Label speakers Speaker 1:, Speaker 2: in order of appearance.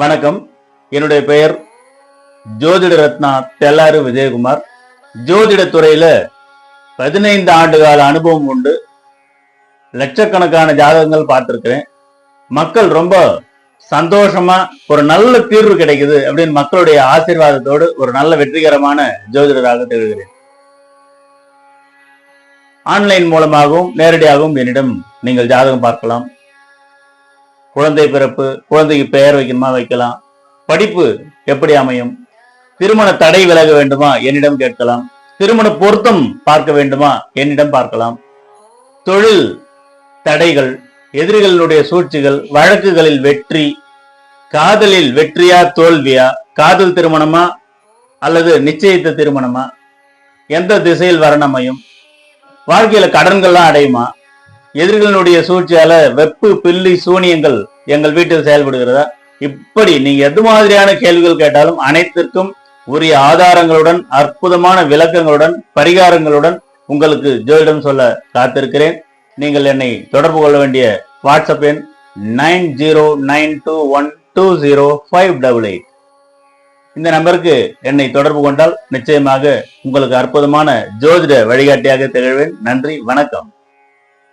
Speaker 1: வணக்கம். என்னுடைய பெயர் ஜோதிட ரத்னா தெல்லாறு விஜயகுமார். ஜோதிட துறையில பதினைந்து ஆண்டு கால அனுபவம் உண்டு லட்சக்கணக்கான ஜாதகங்கள் பார்த்திருக்கிறேன். மக்கள் ரொம்ப சந்தோஷமா ஒரு நல்ல தீர்வு கிடைக்குது அப்படின்னு மக்களுடைய ஆசீர்வாதத்தோடு ஒரு நல்ல வெற்றிகரமான ஜோதிடராக திகழ்கிறேன். ஆன்லைன் மூலமாகவும் நேரடியாகவும் என்னிடம் நீங்கள் ஜாதகம் பார்க்கலாம். குழந்தை பிறப்பு குழந்தைக்கு பெயர் வைக்கணுமா வைக்கலாம். படிப்பு எப்படி அமையும்? திருமண தடை விலக வேண்டுமா? என்னிடம் கேட்கலாம். திருமண பொருத்தம் பார்க்க வேண்டுமா? என்னிடம் பார்க்கலாம். தொழில் தடைகள் எதிரிகளுடைய சூழ்ச்சிகள் வழக்குகளில் வெற்றி காதலில் வெற்றியா தோல்வியா? காதல் திருமணமா? அல்லது நிச்சயித்த திருமணமா? எந்த திசையில் வரணமையும்? வாழ்க்கையில கடன்கள்லாம் அடையுமா? எதிரிகளுடைய சூழ்ச்சியால வெப்பு பில்லி சூனியங்கள் எங்கள் வீட்டில் செயல்படுகிறதா? இப்படி நீங்க எது மாதிரியான கேள்விகள் கேட்டாலும் அனைத்திற்கும் உரிய ஆதாரங்களுடன் அற்புதமான விளக்கங்களுடன் பரிகாரங்களுடன் உங்களுக்கு ஜோதிடம் சொல்ல காத்திருக்கிறேன். நீங்கள் என்னை தொடர்பு கொள்ள வேண்டிய வாட்ஸ்அப் எண் nine zero nine two one two zero five double eight. இந்த நம்பருக்கு என்னை தொடர்பு கொண்டால் நிச்சயமாக உங்களுக்கு அற்புதமான ஜோதிட வழிகாட்டியாக திகழ்வேன். நன்றி வணக்கம்.